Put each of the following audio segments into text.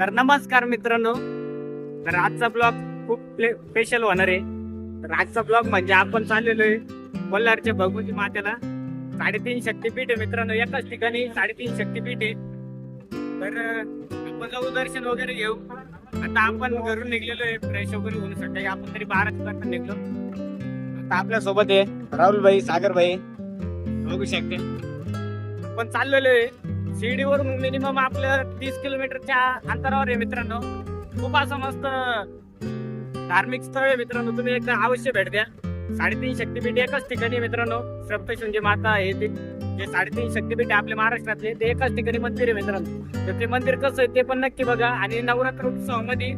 तर नमस्कार मित्रांनो. तर आजचा ब्लॉग खूप स्पेशल होणार आहे. तर आजचा ब्लॉग म्हणजे आपण चाललेलो आहे कोल्हारच्या भगवती मातेला. साडेतीन शक्तीपीठ आहे मित्रांनो. एकाच ठिकाणी साडेतीन शक्तीपीठ आहे. तर आपण जाऊ दर्शन वगैरे घेऊ. आता आपण घरून निघलेलो आहे. फ्रेश वगैरे होऊन सकाळी आपण तरी बारा दरम्यान निघलो. आता आपल्यासोबत आहे राहुल भाई सागर भाई बघू शकते. आपण चाललेलो आहे. शिर्डीवरून मिनिमम आपलं तीस किलोमीटरच्या अंतरावर आहे मित्रांनो. खूप असं मस्त धार्मिक स्थळ आहे मित्रांनो. तुम्ही एकदा अवश्य भेट द्या. साडेतीन शक्तीपीठ एकाच ठिकाणी मित्रांनो. सप्तशृंगी माता आहे ते. जे साडेतीन शक्तीपीठ आहे आपल्या महाराष्ट्रातले ते एकाच ठिकाणी मंदिर आहे मित्रांनो. तर ते मंदिर कसं आहे ते पण नक्की बघा. आणि नवरात्र उत्सवामध्ये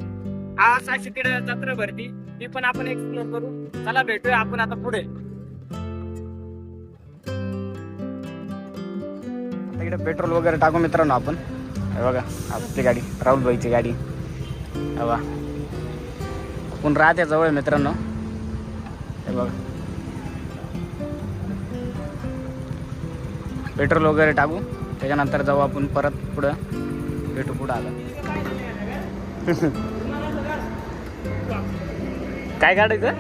हा सातशे तिड जत्रा भरती. ती पण आपण एक्सप्लोर करू. चला भेटूया आपण आता पुढे. इकडे पेट्रोल वगैरे टाकू मित्रांनो आपण. हे बघा आपली गाडी राहुल भाईची गाडी. हवा बघा. आपण राहते जवळ आहे मित्रांनो. हे बघा. पेट्रोल वगैरे टाकू. त्याच्यानंतर जाऊ आपण परत पुढं. भेटू पुढं आलं काय काढायचं?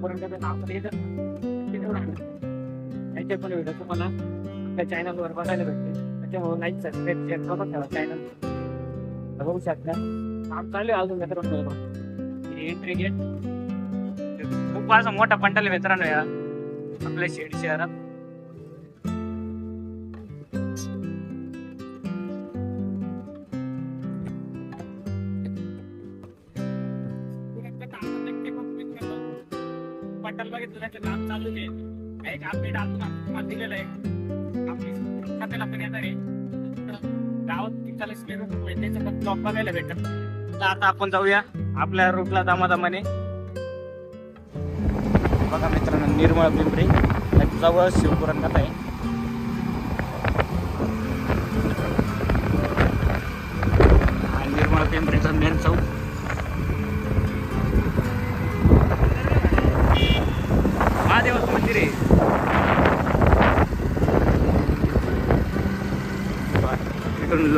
पूर्ण शिवपुराण कसं आपण पण व्हिडिओ तुम्हाला आपल्या चॅनलवर बघायला भेटते त्याच्यामुळे नाही सबस्क्राईब शेअर करून ठेवा चॅनल बघू शकता. काम चालू आहे अजून मित्रांनो. एंट्री गेट खूप असा मोठा पंटाल मित्रांनो या आपल्या शेड शहरात पटल बघितलं काम चालू आहे. एक अपडेट आपण दिलेलं आहे. आपली खात्याला पण येणार आहे. गावात तिथला त्याचं पण जॉब बघायला भेटत. तर आता आपण जाऊया आपल्या रूटला दामादामाने. बघा मित्रांनो निर्मळ पिंपरी. त्याच्याजवळ शिवपुराण कथा आहे.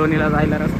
लोणीला जायला रस्ता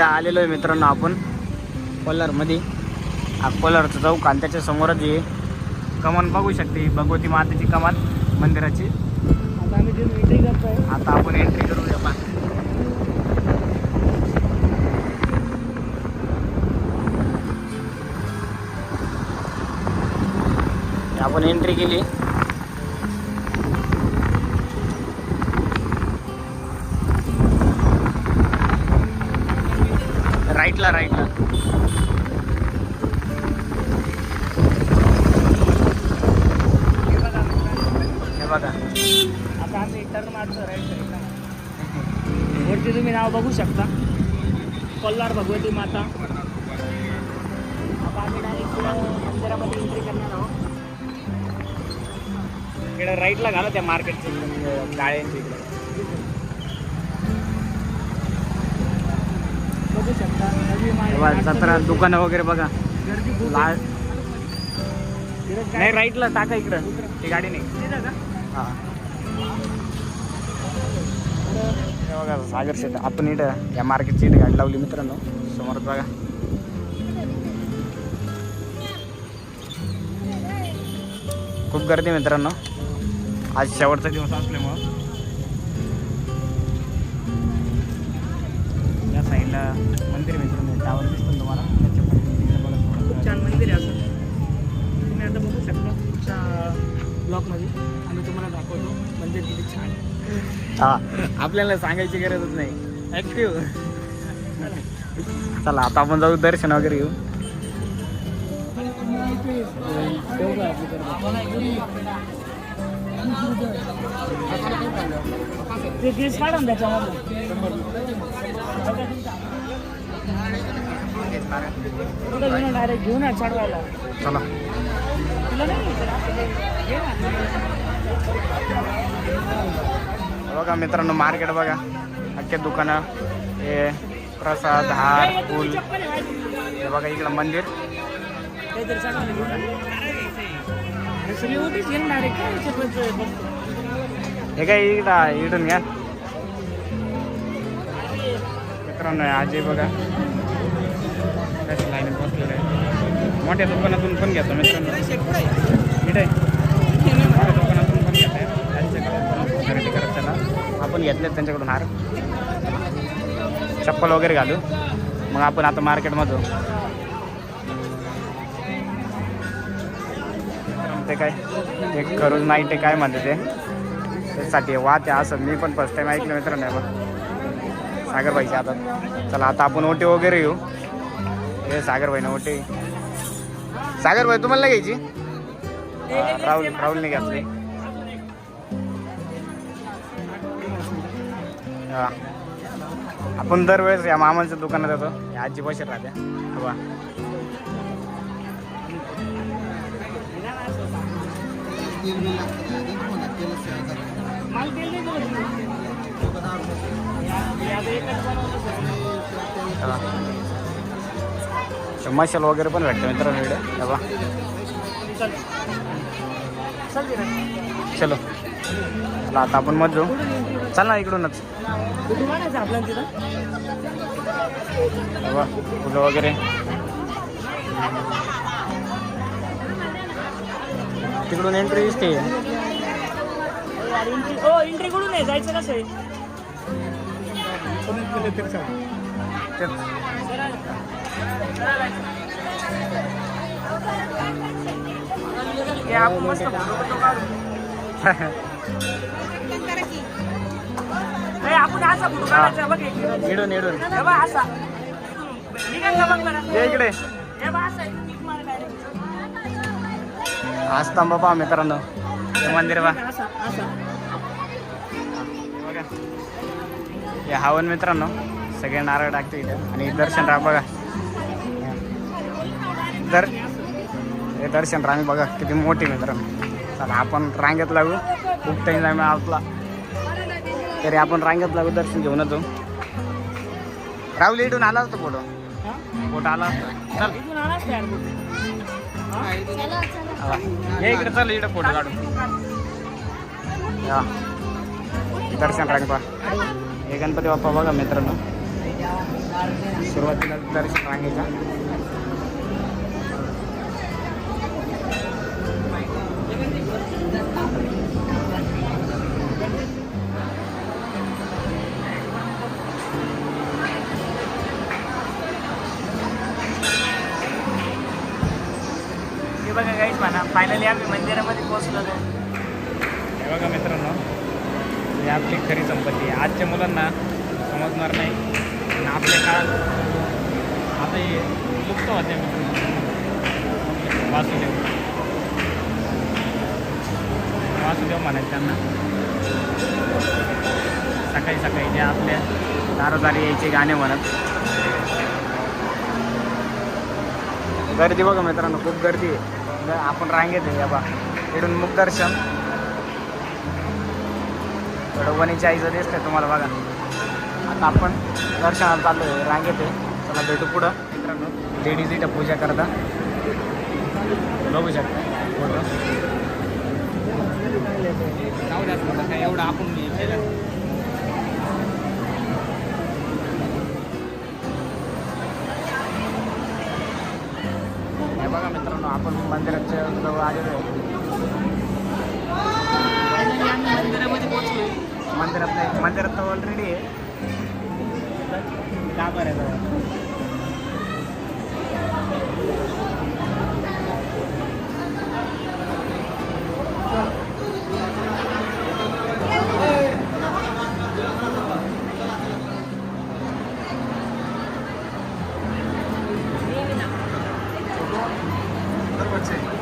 इथं आलेलो आहे मित्रांनो आपण. कोल्हारमध्ये हा कोल्हारचं चौक आणि त्याच्या समोरच आहे कमान बघू शकते. भगवती मातेची कमान मंदिराची. आता आम्ही जे एंट्री करतोय. आता आपण एंट्री करूया पा आपण एंट्री केली. राईटला राईटला बघा. आता आम्ही मारतो राईट वरती तुम्ही नाव बघू शकता. कोल्हार भगवती माता. आम्ही मंदिरामध्ये एंट्री करणार आहोत. राईटला घाला त्या मार्केटच्या गाळ्यांच्या इकडे. जत्रा दुकानं वगैरे बघा. नाही? राईटला टाका इकडं. ती गाडी नाही? हा. हे बघा सागर शेट आपण इथं या मार्केटची इथे गाडी लावली मित्रांनो. समोर बघा. खूप गर्दी मित्रांनो. आज शेवटचा दिवस असल्यामुळं. मंदिर मित्रांनो टावर दिसतो तुम्हाला. खूप. छान मंदिर आहे असं. तुम्ही आता बघू शकता तुमच्या ब्लॉकमध्ये आम्ही तुम्हाला दाखवतो. मंदिर किती छान हा आपल्याला सांगायची गरजच नाही. ऍक्टिव्ह चला आता आपण जाऊ दर्शन वगैरे घेऊ. ते केस काढा ना त्याच्यामध्ये डायरेक्ट घेऊन या चढवायला. चला. तुला नाही. बघा मित्रांनो मार्केट बघा. अख्खे दुकानं हे प्रसाद हार फूल. हे बघा इकडं मंदिर. हे काय इकडं इकडून घ्या. मित्रांनो आजी बघा. मोठ्या दुकानातून पण घेतो मित्रांनो. इथे मोठ्या दुकानातून पण घेत आहे त्यांच्याकडून खरेदी करत त्याला आपण घेतलेत त्यांच्याकडून हार. चप्पल वगैरे घालू. मग आपण आता मार्केटमधून ते काय? ते खरूज नाही ते काय म्हणते ते? त्यासाठी वाद आहे असं. मी पण फर्स्ट टाईम ऐकलं मित्रांनो बघ. सागरबाईच्या हातात. चला आता आपण ओटी वगैरे घेऊ. हे सागरबाई ना ओटी. सागरबाई तुम्हाला नाही घ्यायची? हा, राहुल राहुलने हा. आपण दरवेळेस या मामांच्या दुकानात या आजी बसेल राहत्या. हवा माल मशाल वगैरे पण भेटतं मित्रांनो इकडे. हवा चल. चल आता आपण मत जाऊ. चल ना इकडूनच. फुलं वगैरे. तिकडून एंट्री दिसते. एंट्री कुठून आहे? जायचं कसं हे आपण असा फोटो काढायचा बघ. इडून इडून. इकडे. पहा मित्रांनो. हे मंदिर बा हे हवन मित्रांनो. सगळे नारळ टाकतो इथं. आणि दर्शन राहा बघा. दर हे दर्शन रांग बघा किती मोठी मित्रांनो चला आपण रांगेत लागू. खूप टाईम आहे आपला. तरी आपण रांगेत लागू दर्शन घेऊन येतो. राहुल इथून आला असतो फोटो हा? फोटो आला असता चल. ये इकडे चल इकडे फोटो काढू या. दर्शन रांग पहा. हे गणपती बाप्पा बघा मित्रांनो. सुरुवातीला दर्शन रांगेचा बघा मित्रांनो ही आपली खरी संपत्ती आहे. आजच्या मुलांना समजणार नाही. आणि आपल्या काळात आता हे लुप्त होते वासुदेव. वासुदेव म्हणायचे त्यांना. सकाळी सकाळी जे आपल्या दारोदारी यायचे गाणे म्हणत. गर्दी बघा मित्रांनो खूप गर्दी आहे. आपण रांगेत आहे या बा इकडून मुखदर्शन थोडं वणीच्या आईचं दिसतंय तुम्हाला बघा. आता आपण दर्शनाला चाललो आहे रांगेत आहे. चला भेटू पुढं. मित्रांनो लेडीज इथं पूजा करता. बघू शकता. फोटो. काय एवढं आपण बघा मित्रांनो आपण मंदिराच्या जवळ आलेलो आहे. मंदिरामध्ये पोहोचलो मंदिरात नाही मंदिरात तर ऑलरेडी आहे का बरं बरं हे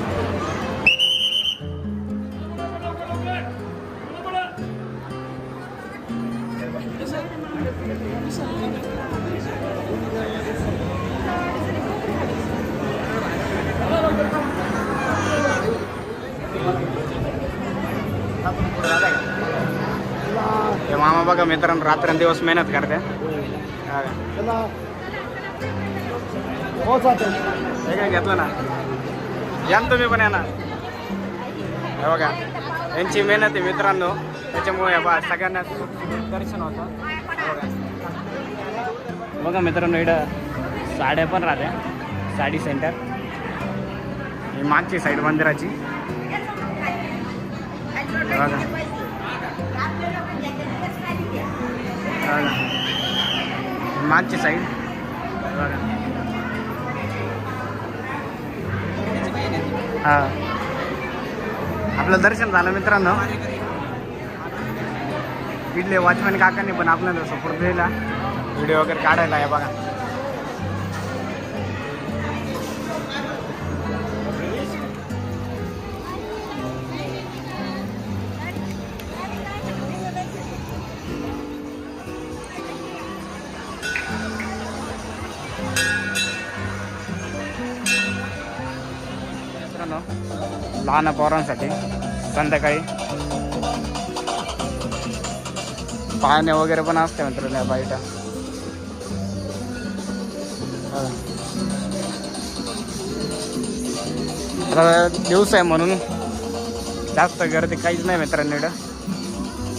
मित्रांनो रात्रंदिवस मेहनत करते. हा? हे काय घेतलं ना? या ना तुम्ही पण या ना. हे बघा यांची मेहनत आहे मित्रांनो. त्याच्यामुळे बघा सगळ्यांना दर्शन होतं. बघा. मित्रांनो इकडं साड्या पण राहत्या. साडी सेंटर ही मागची साईड मंदिराची. बघा. हे मागची साईड बघा हा. आपलं दर्शन झालं मित्रांनो. इथले वॉचमॅन काकांनी पण आपल्याला सपोर्ट दिला. व्हिडिओ वगैरे काढायला आहे बघा. लहान पोरांसाठी संध्याकाळी. पाहणे वगैरे पण असते मित्रांनो या बाईटा दिवस आहे म्हणून जास्त गर्दी काहीच नाही मित्रांनो इकडं.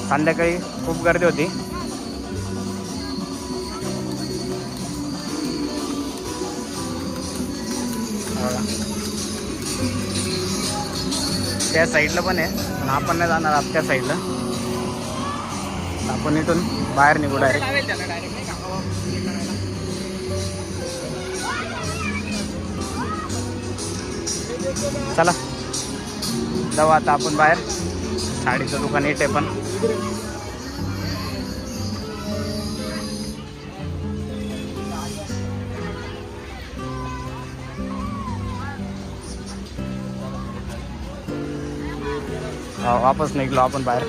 संध्याकाळी खूप गर्दी होती. त्या साईडला पण आहे. पण आपण नाही जाणार आत त्या साईडला. आपण इथून बाहेर निघू डायरेक्ट चला. जाऊ आता आपण बाहेर. साडीचं दुकान येते पण. वापस निघलो आपण बाहेर.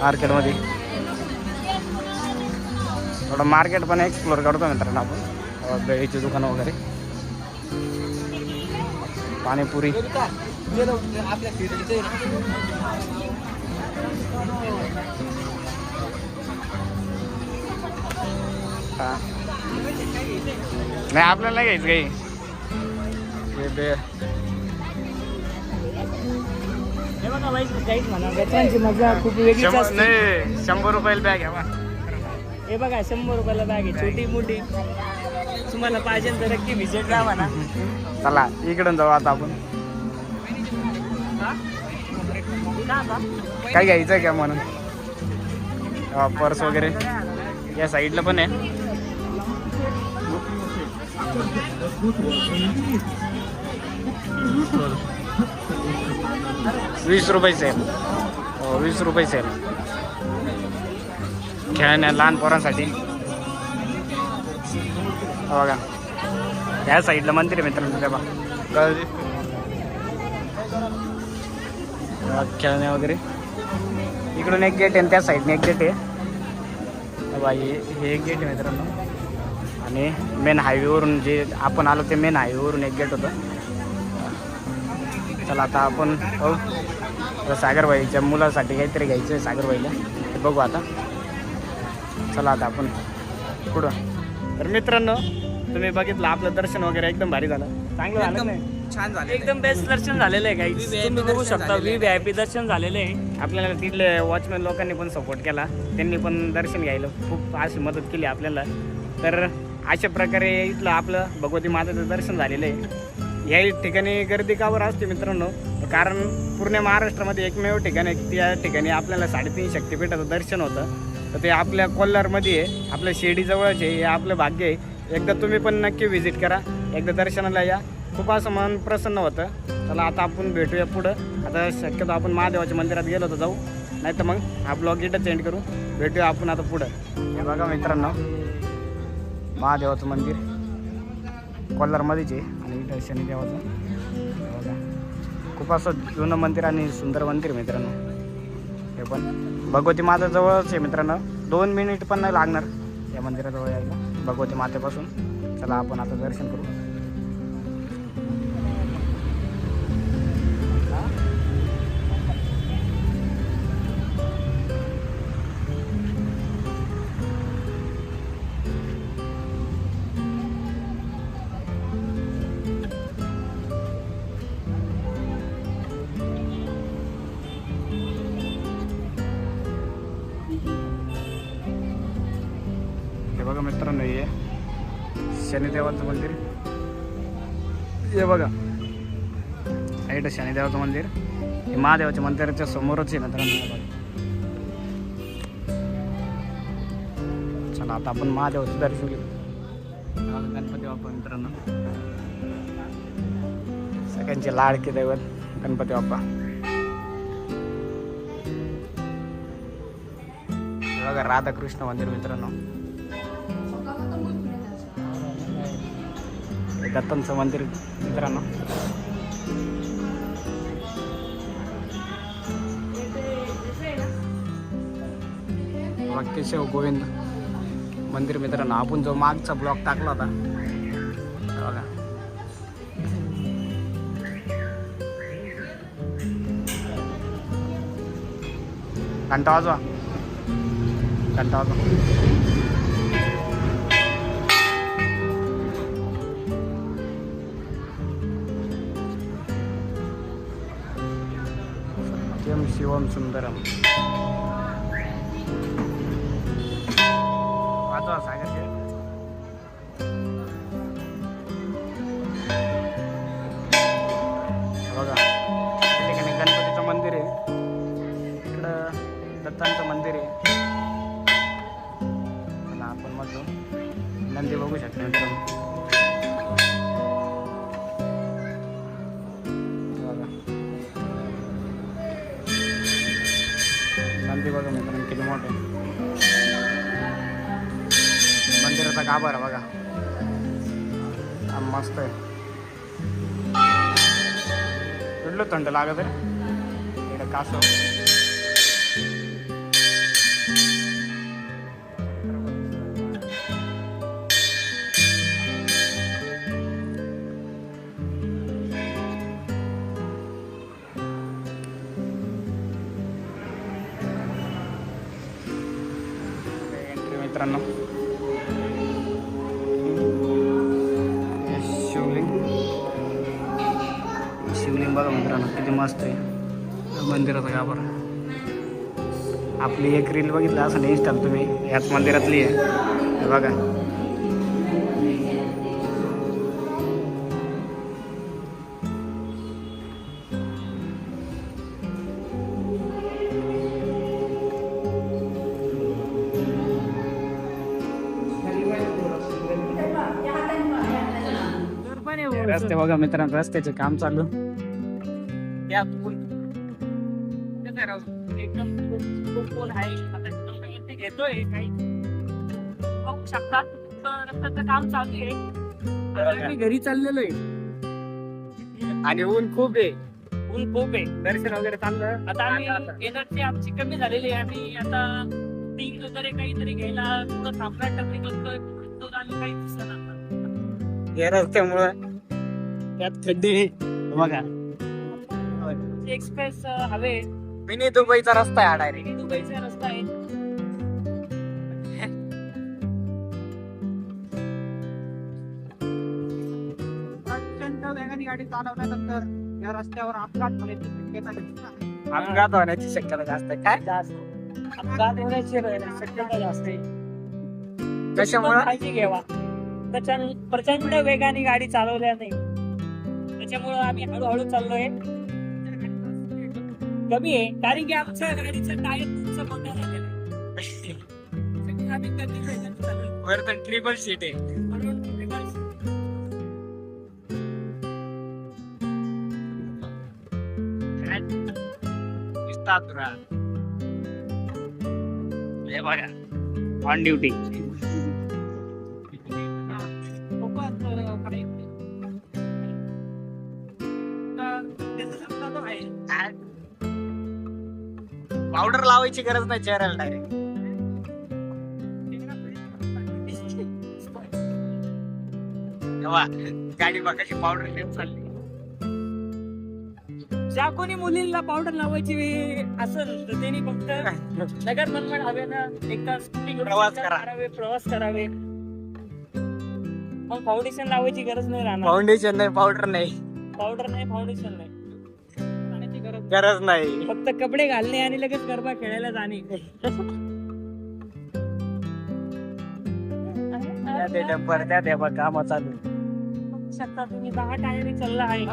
मार्केटमध्ये. थोडं मार्केट पण एक्सप्लोर करतो मित्रांनो आपण. बेळीचे बेळीची दुकानं वगैरे. पाणीपुरी. नाही आपल्याला नाही घ्यायचं काही. बे बघा बाई काहीच म्हणा. मित्रांची मजा खूप वेगळीच शंभर असते. नाही शंभर रुपयाला बॅग घ्या हे बघा शंभर रुपयाला बॅग आहे. छोटी मोठी. तुम्हाला पाहिजे तर नक्की व्हिजिट द्या म्हणा. चला इकडून जाऊ आता आपण. काय घ्यायचं का म्हणून? पर्स वगैरे? या साईडला पण आहे. वीस रुपये सेल हो वीस रुपये सेल खेळण्या लहान पोरांसाठी. बघा. या साईडला मंदिर आहे मित्रांनो त्या बघा? खेळण्या वगैरे. इकडून एक गेट आहे त्या साईडने एक गेट आहे. बाई हे एक गेट आहे मित्रांनो. आणि मेन हायवेवरून जे आपण आलो ते मेन हायवेवरून एक गेट होतं. चला आता आपण पाहू. आता सागरबाईच्या मुलासाठी काहीतरी घ्यायचं आहे सागरबाईला. ते बघू आता. चला आता आपण पुढं. तर मित्रांनो तुम्ही बघितलं आपलं दर्शन वगैरे एकदम भारी झालं. चांगलं झालं नाही? छान झाले एकदम बेस्ट दर्शन झालेलं आहे काही तुम्ही बघू शकता वी. व्ही आय पी दर्शन झालेलं आहे. आपल्याला तिथले वॉचमॅन लोकांनी पण सपोर्ट केला. त्यांनी पण दर्शन घ्यायला खूप अशी मदत केली आपल्याला. तर अशा प्रकारे इथलं आपलं भगवती मातेचं दर्शन झालेलं आहे. या ठिकाणी गर्दी कावर असते मित्रांनो? कारण पूर्ण महाराष्ट्रामध्ये एकमेव ठिकाण आहे की त्या ठिकाणी आपल्याला साडेतीन शक्तिपीठाचं दर्शन होतं. तर ते आपल्या कोल्हारमध्ये आहे आपल्या शिर्डीजवळच आहे हे आपलं भाग्य आहे. एकदा तुम्ही पण नक्की व्हिजिट करा एकदा दर्शनाला या. खूप असं मन प्रसन्न होतं. चला आता आपण भेटूया पुढं. आता शक्यतो आपण महादेवाच्या मंदिरात गेलो तर जाऊ. नाही तर मग हा ब्लॉग इथं एंड करू. भेटूया आपण आता पुढं. हे बघा मित्रांनो महादेवाचं मंदिर कोल्हारमध्येच आहे. शनिदेवाचं बघा. खूप असं जुनं मंदिर आणि सुंदर मंदिर मित्रांनो. हे पण भगवती माता जवळच आहे मित्रांनो. दोन मिनिट पण नाही लागणार या मंदिराजवळ यायला. भगवती मातेपासून. चला आपण आता दर्शन करू. मित्रांनो हे शनिदेवाचं मंदिर. हे बघा. इथं शनिदेवाचं मंदिर. हे महादेवाच्या मंदिराच्या समोरच आहे मित्रांनो चला आता आपण महादेवाचं दर्शन घेऊ. गणपती बाप्पा मित्रांनो. सगळ्यांचे लाडके दैवत गणपती बाप्पा. हे बघा राधाकृष्ण मंदिर मित्रांनो. दत्तांचं मंदिर मित्रांनो. केशव गोविंद मंदिर मित्रांनो. आपण जो मागचा ब्लॉक टाकला होता. बघा. घंटा वाजवा. घंटा वाजवा. सत्यम सुंदरम. वाजवा सागर बघा त्या ठिकाणी गणपतीचं मंदिर आहे. इकडं दत्तांचं मंदिर का बरं बघा. मस्त आहे. कुठलं थंड लागत आहे. इकडं कासव. मित्रांनो. मस्त आहे. मंदिराचा गाभार आपली एक रील बघितलं असं इंस्टाल तुम्ही. ह्याच मंदिरातली आहे. बघा. रस्ते बघा मित्रांनो रस्त्याचे काम चालू. आहे राव? एकदम तो पूल आहे. आता इथे घेतोय. काही बघू शकतात. तर रस्त्याचं काम चालू आहे. तर मी घरी चाललेलो आहे आणि ऊन खूप आहे. ऊन खूप आहे. दर्शन वगैरे चाललं? आता आम्ही एनर्जी आमची कमी झालेली आहे. आम्ही आता टीम वगैरे काहीतरी घ्यायला थोडं थांबणार टपरी करतोय तो आम्ही काही दिसत या रस्त्यामुळं त्यात खड्डे बघा. एक्सप्रेस हवे. मिनी दुबईचा रस्ता आहे हा डायरेक्ट मिनी दुबईचा रस्ता आहे. वेगाने गाडी चालवल्यानंतर या रस्त्यावर अपघात होण्याची शक्यता जास्त आहे. अपघात होण्याची शक्यता जास्त आहे. काय? जास्त. अपघात होण्याची शक्यता जास्त आहे. कशामुळं? पण काळजी घ्यावा. प्रचंड प्रचंड वेगाने गाडी चालवल्या नाही. त्याच्यामुळं आम्ही हळूहळू चाललोय. कमी आहे कारण की आमच्या गाडीचं टायर तुमचं मोठं झालेलं आहे. आम्ही. वर तर ट्रिपल सीट आहे. म्हणून reverse दिसतात तुला. हे बघा. ऑन ड्युटी लावायची गरज नाही चेहऱ्याला डायरेक्ट गाडी बघायची पावडर घेऊन चालली. ज्या कोणी मुलींना पावडर लावायची असेल तर त्यांनी फक्त नगर मनमाड हवेनं एकदा प्रवास. करावे प्रवास करावे. मग फाउंडेशन लावायची गरज नाही राहणार. फाउंडेशन नाही पावडर नाही. पावडर नाही फाउंडेशन नाही. गरज नाही. फक्त कपडे घालणे आणि लगेच गरबा खेळायला जाणे. त्या ते डंपर त्या ते बघ काम चालू बघू शकता तुम्ही दहा टायरी चालला आहे.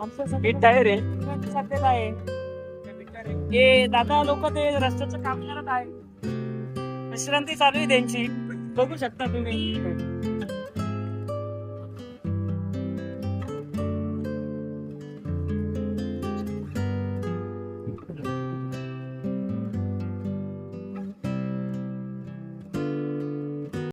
आमचं टायर आहे? सगळं सध्याला आहे. हे दादा लोक ते रस्त्याचं काम करत आहे विश्रांती चालू आहे त्यांची. बघू शकता तुम्ही.